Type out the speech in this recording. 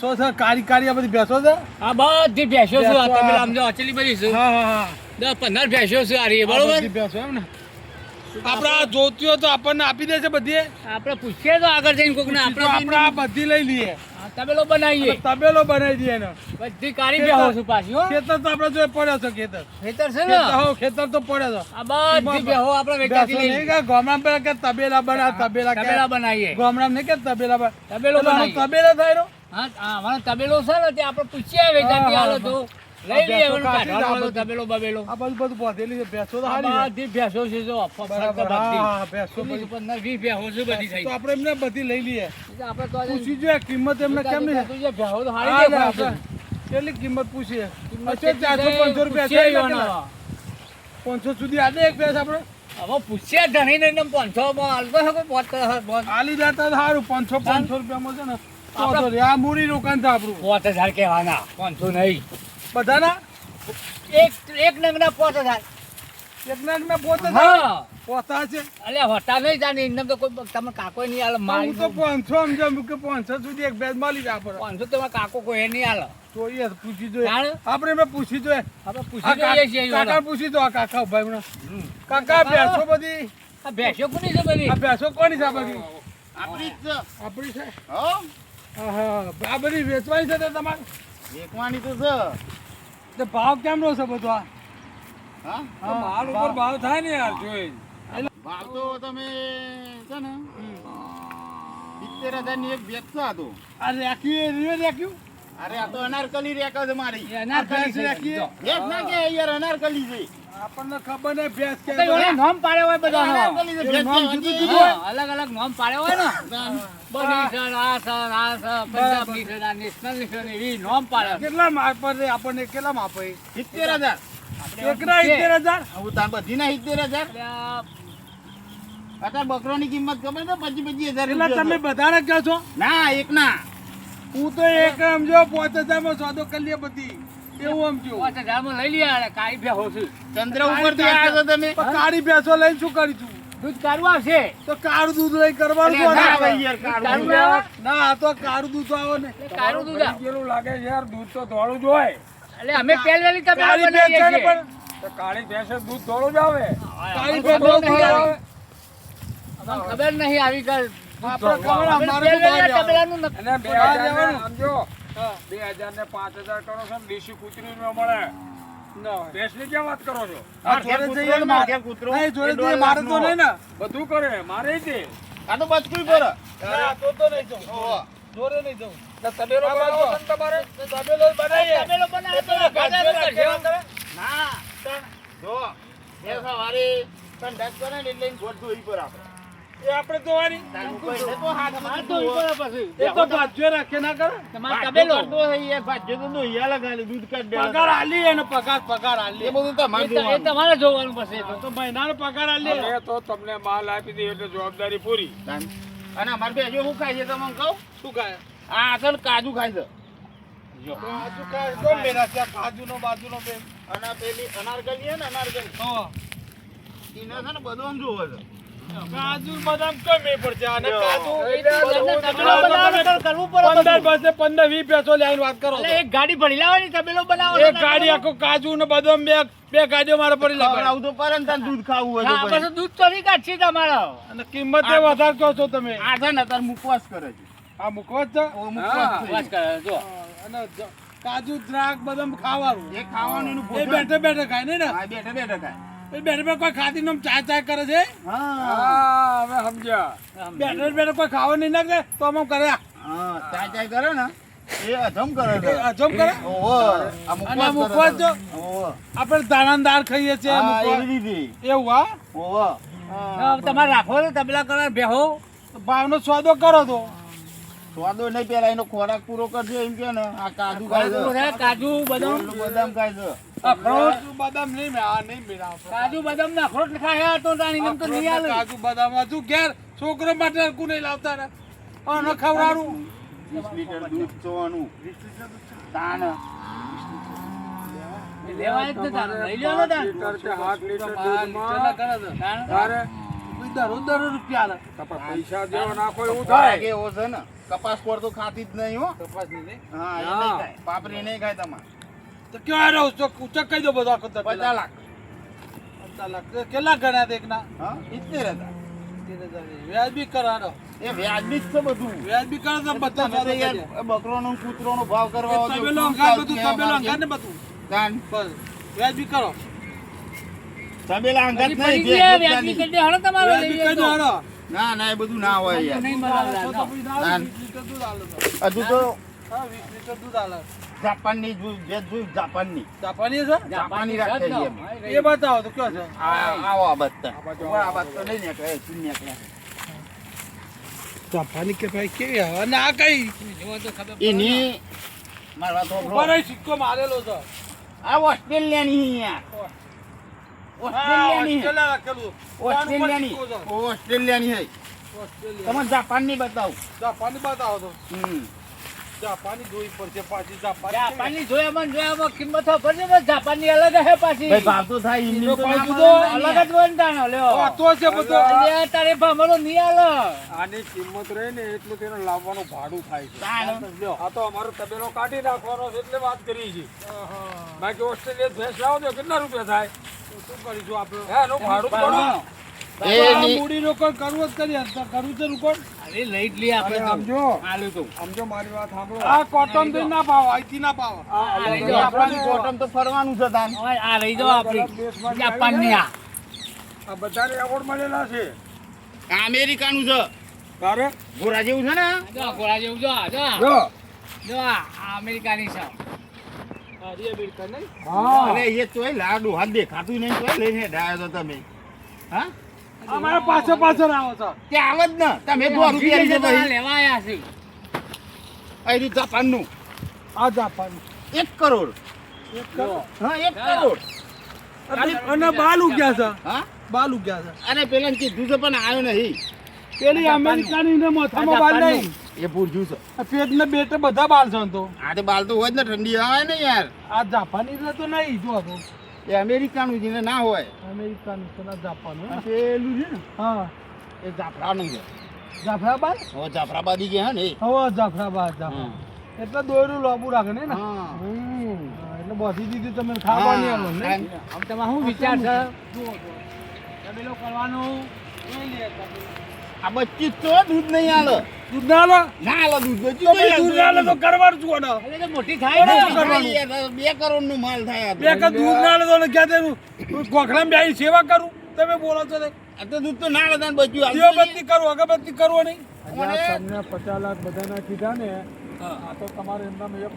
સો છે? કારી કારી આ બધી ભેંસો છે? આ બધી ભેંસો છે. તમે આ- આમ જો અચલી બધી છે. હા હા હા. દસ પંદર ભેંસો છે આ રે બરોબર? બધી ભેંસો એમ ને? આપણા જોતી હોય તો આપણને આપી દેશે બધી. આપણે પૂછીએ તો આગળ જઈને કોક ને આપણે આપણે આ બધી લઈ લઈએ. તબેલો બનાવીએ. તબેલો બનાવી દઈએ ને બધી કારી ભેંસો છે પાછી હો. ખેતર તો આપણે જો પડ્યો છે ખેતર. ખેતર છે ને? હો, ખેતર તો પડ્યો છે. આ બધી ભેંસો આપણે વેચાતી નહીં કે ગામડામાં પર કે તબેલા બના તબેલા તબેલા બનાવીએ. ગામડામાં નહીં કે તબેલા તબેલો બનાવીએ. તબેલા થાય હા અમારો તબેલો છે ને તે આપણે હાલો તો. લઈ લઈએ ભેંસો હવે કાઢી. જ આ કાઢવાનો તબેલો બબેલો. આ બધું બધું બોધેલી છે ભેંસો તો હારી બધી ભેંસો છે જો બરાબર હા, હા, ભેંસો બધી. પંદર, ભેંસો છે બધી થઈ. તો આપણે એમને બધી લઈ લઈએ. આપણે તો પૂછી જોઈએ કિંમત એમને કેમ નહીં? તું જે ભેંસો તો હા, હારી છે. આપણે કેટલી કિંમત પૂછીએ? કિંમત ચારસો પાંચસો રૂપિયા છે પાંચસો સુધી આજે એક ભેંસ આપણે? હવે પૂછ્યા ધણી ને પાંચસો માં હાલતો હે કોઈ પોત કરે, પોત. આલી દેતા સારું પાંચસો પાંચસો રૂપિયામાં છે ને આ મૂડી રોકાણ છે આપણું. પોત હજાર કહેવાના. પાંચસો નહીં. બધાના? એક એક નંગના પોત હજાર. એકના એકના પોતે હા. પોતા છે. અલે હોતા નહીં જાણે તો કોઈ તમે કાકો નહીં હાલે હું તો મારી પાંચસો સમજાવું કે પાંચસો સુધી એક ભેંસ મળી જાય આપણે. પાંચસો તમારા કાકો કોઈ નહીં હાલે. જોઈએ પૂછી જોઈએ. આપણે એમને પૂછી જોઈએ. આપણે પૂછી કા- કાકા પૂછી દો કાકા ભાઈ કાકા ભેંસો બધી? આ ભેંસો કોની છે બધી? આ ભેંસો કોની છે બધી? આપણી જ આપણી છે? હો? આ બધી વેચવાની છે તે તમારે? વેચવાની તો છે. તે ભાવ કેમનો છે બધો આ? હા? માલ ઉપર ભાવ થાય ને યાર જોઈ. ભાવ તો તમે છે ને સિત્તેર હજારની એક વેચતો હતો આ રેક્યું રીવે રેક્યું અરે આ તો અનારકલી રેક છે મારી. અનારકલી. જો. ભેંસ ના કે યાર અનારકલી છે. આપણને ખબર ભેંસ કે નામ હોય બધાનો નામ જુદું જુદું અલગ અલગ નામ પાડ્યો હોય ને? બની સર આ સર આ સર પંજાબની સર આ નેશનલ સર એવી નામ પાડ્યા કેટલા માપ છે? આપણને કેટલા માપ હોય? હજાર. એકના સિત્તેર હજાર? હું તાર બધી ના સિત્તેર હજાર? એટલે આ અત્યારે બકરોની કિંમત ખબર છે? પછી પચી હજાર એટલે તમે બધા બધાને કહો છો? ના એક ના હું તો એક સમજો પાંચ હજારમાં સોદો કરી લે બધી. એવું સમજો પાંચ હજારમાં લઈ લઈએ આ કાળી ભેંસો છે ચંદ્ર ઉપરથી આવ્યા તમે કાળી ભેંસો લઈને શું કરીશું દૂધ કાઢવા આવશે તો કાળું દૂધ લઈ કરવાનું અરે આવે? યાર કાઢું કાઢું છે. આવે? ના આ તો કાળું દૂધ આવે ને કાળું દૂધ આવે. લાગે છે યાર દૂધ તો ધોળું જ હોય એટલે અમે કાળી ભેંસ છે પણ કાળી ભેંસે દૂધ ધોળું જ આવે કાળી ભેંસ દૂધ આવી. ખબર નહીં આવી કે આપણે ખબર અમારે તો બહાર પહેલેથી આવે. તબેલાનું નક્કી અને બે બહાર હજાર જવાનું. ને સમજો હા. બે હજાર ને પાંચ હજાર કરો છો દેશી કૂતરી ન મળે. ભેંસની ક્યાં વાત કરો છો? મારે- તો નહીં ને. બધું કરે મારે આ તો બચકું ના, તો તો નહીં જવું. નહીં. તબેલો બનાવો. તમારે તબેલો બનાવીએ. તબેલો બનાવે. કરે? ના જો એ સવારે કરે ને એટલે પર આપણે. એ આપણે ધોવાની. તારું કોઈ ને તો હાથ આ માં તો ધોવો. ઉપર પછી. એ તો ભાજ્યો રાખે ના કરે? તમારો તબેલો. કરતો હોય ભાજ્યો તો ધોઈ આલે દૂધ કાઢ પગાર આલી એને પગાર પગાર આલી. એ બધું તમારે એ તો- એ જોવાનું. તમારે જોવાનું પછી તો. તો મહિનાનો પગાર આલી. અમે તો તમને માલ આપી દે એટલે જવાબદારી પૂરી. અને અમારે ભેજો શું ખાય છે તમને કહું? શું ખાય? આ અસલ કાજુ ખાય છે. કાજુ ખાય કોણ બેરા નો કાજુનો બાજુનો બે. અને પેલી અનારકલી ને અનારકલી. હા. એને છે ને બધું આમ જોવે છે. કાજુ બદામ બે પડશે? અને કાજુ એ તો તમને તબેલો બનાવવાનો તો કરવું પડે પંદર બધું. પાસે પંદર વીસ પેસો લઈને વાત કરો એટલે એક ગાડી ભરી લાવવાની તબેલો બનાવો એક ગાડી આખો કાજુ ને બદામ બે બે ગાડીઓ મારે પડી તો દૂધ ખાવું હોય પછી. દૂધ તો નહીં કાઢશે તમારો. અને કિંમત એ વધારે કહો છો તમે. આ છે ને તાર મુખવાસ કરે છે. આ મૂકવો છે? ઓ કરે જો અને કાજુ દ્રાક બદામ ખાવાનું. એ ખાવાનું એ બેઠે બેઠે ખાય ને? હા, બેઠે બેઠે ખાય. બેઠે બેઠે કોઈ ખાતી નો ચા ચા કરે છે? હા હા હવે સમજ્યા. બેઠે બેઠે કોઈ ખાવા નહીં નાખે તો કરે હા ચાય ચાય કરે ને એ હજમ કરે છે. કરે? ઓહો અને મુખવાસ જો આપણે દાણાદાર ખાઈએ છીએ એવી રીતે. એવું હા? ઓહો તમારે રાખો ને તબલા કરવા બેહો. ભાવનો સ્વાદો કરો તો. સ્વાદો નહીં પેલા એનો ખોરાક પૂરો કરજો એમ કે ને. આ કાજુ કાજુ કાજુ બદામ. બદામ અખરોટ કાજુ બદામ નહીં મેં આ નહીં મેળા કાજુ બદામ ના અખરોટ ખાયા તો તાણી એમ તો નહીં આલે. કાજુ બદામ હજુ ઘેર? છોકરો માટે હરખું નહીં લાવતા ને. અને ખવડાવવાનું વીસ લીટર દૂધ ચોવાનું તાન લેવાય જ ને લઈ લ્યો ને તારે. લીટર કે આઠ લીટર દૂધમાં. તારે. તારે દરરોજ દરરોજ રૂપિયા આલે. તો પણ પૈસા જેવો નાખો એવું થાય. એવો છે ને. કપાસ પર તો ખાતી જ નહીં હો. કપાસ નહીં. હા એ નહીં ખાય. પાપરી નહીં ખાય તમારે. તો કયો આવ્યો ઉચક ઉચક કહી દો બધો આખો. પચાસ લાખ પચાસ લાખ કેટલા ગણ્યા હતા એકના હા ઇત્તેર હતા વ્યાજબી કરાડો એ વ્યાજબી જ છે બધું વ્યાજબી કરો તો બધા તમે યાર બકરોનો કૂતરોનો ભાવ કરવા એ આવો છો. તબેલો શું બધું તબેલો માર્કેટ? ને બધું તાન. બસ વ્યાજબી કરો તબેલા અંગાત હજી નહીં, પડી ભેગું ગયા, વ્યાજબી કરી દે, હળો તમારો લઈ વ્યાજબી લેજો. કરી દો હાલો. ના ના એ બધું ના હોય યાર નહીં. હજુ તો હા, વીસ લીટર દૂધ હાલો. જાપાનની જે જોયું જાપાનની. જાપાની છે? જાપાની રાખે છે એ બતાવો તો કયો છે? આ આવો આ બત્તા આ તો લઈ નીકળે ચૂન નીકળે. જાપાની કે ભાઈ કેવી આવે અને આ કઈ. એની મારા તો ઉપર સિક્કો મારેલો છે. આ ઓસ્ટ્રેલિયાની યાર. ઓસ્ટ્રેલિયાની ઓસ્ટ્રેલિયાની. ઓસ્ટ્રેલિયાની હે. તમે જાપાનની બતાવો. જાપાનની બતાવો તો. હમ. જાપાની જોઈ પડશે પાછી જાપાની જાપાનની જોયામાં જોયામાં કિંમતો ભરજો બસ જાપાનની અલગ હે પાછી. ભાઈ ભાવ તો થાય એમની તો ના જુદો, અલગ જ વંટાણો લ્યો. આ છે બધો. અલ્યા, તારે ભામરો નહીં આલો આની કિંમત રહે ને એટલું તેને લાવવાનું ભાડું થાય છે. લ્યો. આ તો અમારો તબેલો કાઢી નાખવાનો છે એટલે વાત કરી છે. બાકી ઓસ્ટ્રેલિયા ભેંસ લાવો તો કેટલા રૂપિયા થાય? શું કરીશું આપણે? હે એનું ભાડું પડો. એ મૂડી રોકાણ કરવું જ કરીએ કરવું છે રોકાણ અરે લઈ જ લઈએ આપણે. સમજો આલ્યું તું સમજો મારી વાત સાંભળો. આ કોટન તો ના પાવ અહીંથી ના પાવ આ લઈ જાઓ. તો ફરવાનું છે તાન. આ લઈ જાઓ આપણી. જાપાનની આ. આ બધાને એવોર્ડ મળેલા છે. આ અમેરિકાનું છે. તારે? ગોરા જેવું છે ને? જો ઘોડા જેવું જો જો. જો. આ અમેરિકાની છે. હા. અરે એ તોય લાડુ હાથ દેખાતું નહીં તોય લઈને ડાયો તો તમે. હા? અમારા પાછળ પાછળ આવો છો. તે આવે જ ને. તમે દો રૂપિયા લીધે લેવા આયા છે. અહીં જાપાનનું. આ જાપાન એક કરોડ. હા એક કરોડ. અને બાલ ઉગ્યા છે. હા? બાલ ઉગ્યા છે. અને પેલા કીધું છે પણ આવ્યો નહીં. પેલી અમેરિકાની ને મોથામાં બાલ નહીં. એ પૂછ્યું છે. પેટ ને બેટે બધા બાલ છે તો. આ તો બાલ તો હોય જ ને ઠંડી આવે ને યાર. આ જાપાની તો નહીં જો તો. એ અમેરિકાનું છે ના હોય. અમેરિકાનું છે ના જાપાનું પેલું છે ને? હા. એ જાફરાનું છે. જાફરાબાદ? હવે જાફરાબાદી ગયા હે ને. હવે જાફરાબાદ જાફરા એટલે દોરું લાંબુ રાખે ને. એટલે બધી દીધી તમે ખાવાની આવો ને. આમ તમારે શું વિચાર છે? તબેલો કરવાનું. આ બચ્ચી તો દૂધ નહીં આલે. દૂધ ના આલો? ના આલે દૂધ બચ્ચી તો દૂધ ના આલો તો કરવાનું છું? મોટી થાય? બે કરોડનું માલ થાય બે દૂધ ના આલો તો ક્યાં તેનું? સેવા કરું? તમે બોલો છો તે આ તો દૂધ તો ના આલે તાન બચ્યું દીવાબત્તી કરું અગરબત્તી કરવો નહીં નહીં. પચાસ લાખ બધાના કીધા ને. આ તો તમારે એમના એક